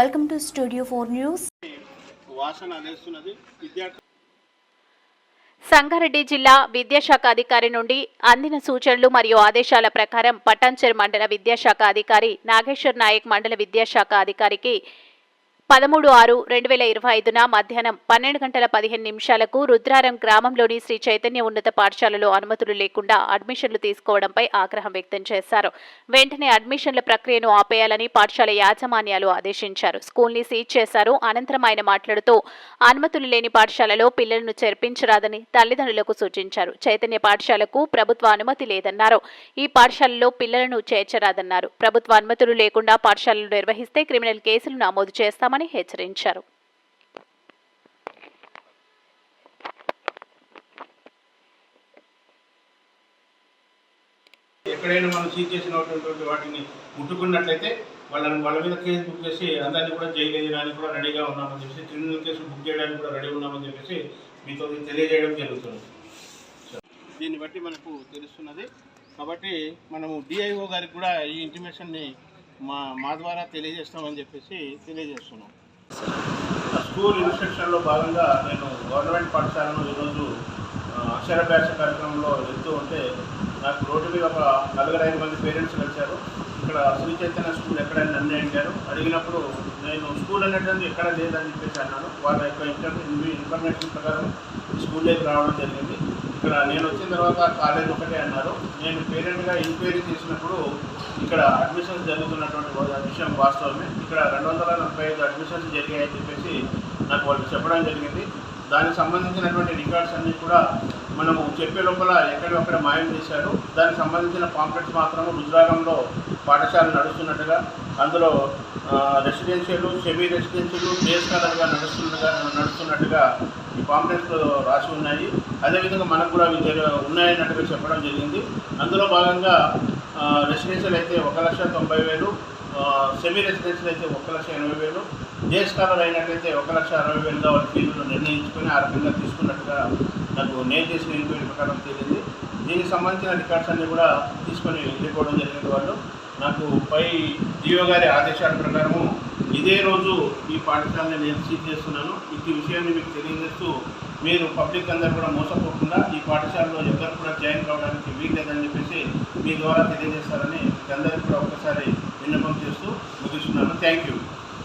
Welcome to studio four news Sangareddy జిల్లా విద్యాశాఖ అధికారి నుండి అందిన సూచనలు మరియు ఆదేశాల ప్రకారం పటాన్చెర్ మండల విద్యాశాఖ అధికారి నాగేశ్వర్ నాయక్ మండల విద్యాశాఖ అధికారికి పదమూడు ఆరు రెండు వేల ఇరవై ఐదున మధ్యాహ్నం పన్నెండు గంటల పదిహేను నిమిషాలకు రుద్రారం గ్రామంలోని శ్రీ చైతన్య ఉన్నత పాఠశాలలో అనుమతులు లేకుండా అడ్మిషన్లు తీసుకోవడంపై ఆగ్రహం వ్యక్తం చేశారు. వెంటనే అడ్మిషన్ల ప్రక్రియను ఆపేయాలని పాఠశాల యాజమాన్యాలు ఆదేశించారు. స్కూల్ని సీజ్ చేశారు. అనంతరం ఆయన మాట్లాడుతూ అనుమతులు లేని పాఠశాలలో పిల్లలను చేర్పించరాదని తల్లిదండ్రులకు సూచించారు. చైతన్య పాఠశాలకు ప్రభుత్వ అనుమతి లేదన్నారు. ఈ పాఠశాలలో పిల్లలను చేర్చరాదన్నారు. ప్రభుత్వ అనుమతులు లేకుండా పాఠశాలలు నిర్వహిస్తే క్రిమినల్ కేసులు నమోదు చేస్తామని హెచ్చరించారు. ఎక్కడైనా మనం సీజ్ చేసినటువంటి వాటిని ముట్టుకున్నట్లయితే వాళ్ళని వాళ్ళ మీద కేసు బుక్ చేసి అందరినీ కూడా జైలు వేయడానికి కూడా రెడీగా ఉన్నామని చెప్పేసి క్రిమినల్ కేసు బుక్ చేయడానికి కూడా రెడీ ఉన్నామని చెప్పేసి మీతో తెలియజేయడం జరుగుతుంది. దీన్ని బట్టి మనకు తెలుస్తున్నది. కాబట్టి మనము డిఐఓ గారికి కూడా ఈ ఇంటిమేషన్ని మా మా ద్వారా తెలియజేస్తామని చెప్పేసి తెలియజేస్తున్నాం. స్కూల్ ఇన్స్ట్రక్షన్లో భాగంగా నేను గవర్నమెంట్ పాఠశాలను ఈరోజు అక్షరాభ్యాస కార్యక్రమంలో వెళ్తూ ఉంటే నాకు రోడ్డు మీద ఒక నలుగురు ఐదు మంది పేరెంట్స్ కలిశారు. ఇక్కడ శ్రీ చైతన్య స్కూల్ ఎక్కడైనా నన్ను అడిగారు. అడిగినప్పుడు నేను స్కూల్ అనేటువంటి ఎక్కడ లేదని చెప్పేసి అన్నాను. వాళ్ళ యొక్క ఇన్ఫర్- ఇన్ఫర్మేషన్ ప్రకారం స్కూల్లోకి రావడం జరిగింది. ఇక్కడ నేను వచ్చిన తర్వాత కాలేజ్ ఒకటే అన్నారు. నేను పేరెంట్గా ఎంక్వైరీ చేసినప్పుడు ఇక్కడ అడ్మిషన్స్ జరుగుతున్నటువంటి విషయం వాస్తవమే. ఇక్కడ రెండు వందల నలభై ఐదు అడ్మిషన్స్ జరిగాయని చెప్పేసి నాకు వాళ్ళు చెప్పడం జరిగింది. దానికి సంబంధించినటువంటి రికార్డ్స్ అన్నీ కూడా మనము చెప్పే లోపల ఎక్కడొక్కడ మాయం చేశారు. దానికి సంబంధించిన పాంప్లెట్స్ మాత్రం రుద్రాగంలో పాఠశాల నడుస్తున్నట్టుగా అందులో రెసిడెన్షియల్ సెమీ రెసిడెన్షియల్ బేస్కాలర్గా నడుస్తుండగా నడుస్తున్నట్టుగా నడుస్తున్నట్టుగా ఈ పాంప్లెట్స్ రాసి ఉన్నాయి. అదేవిధంగా మనకు కూడా అవి జరి- ఉన్నాయన్నట్టుగా చెప్పడం జరిగింది. అందులో భాగంగా రెసిడెన్షియల్ అయితే ఒక లక్ష తొంభై వేలు సెమీ రెసిడెన్షియల్ అయితే ఒక లక్ష ఎనభై వేలు డే స్కాలర్ అయినట్లయితే ఒక లక్ష అరవై వేలుగా వాళ్ళ ఫీజులు నిర్ణయించుకొని ఆ రకంగా తీసుకున్నట్టుగా నాకు నేను చేసిన ఎంక్వైరీ ప్రకారం తెలిసింది దీనికి సంబంధించిన రికార్డ్స్ అన్నీ కూడా తీసుకొని వెళ్ళిపోవడం జరిగింది వాళ్ళు. నాకు పై డిఓ గారి ఆదేశాల ప్రకారము ఇదే రోజు ఈ పాఠశాలని నేను సీజ్ చేస్తున్నాను. ఈ విషయాన్ని మీకు తెలియజేస్తూ మీరు పబ్లిక్ అందరూ కూడా మోసపోకుండా ఈ పాఠశాలలో ఎవరు కూడా జాయిన్ కావడానికి వీల్లేదని చెప్పేసి మీ ద్వారా తెలియజేస్తారని మీ అందరికీ కూడా ఒక్కసారి విన్నపం చేస్తూ ముగిస్తున్నాను. Thank you.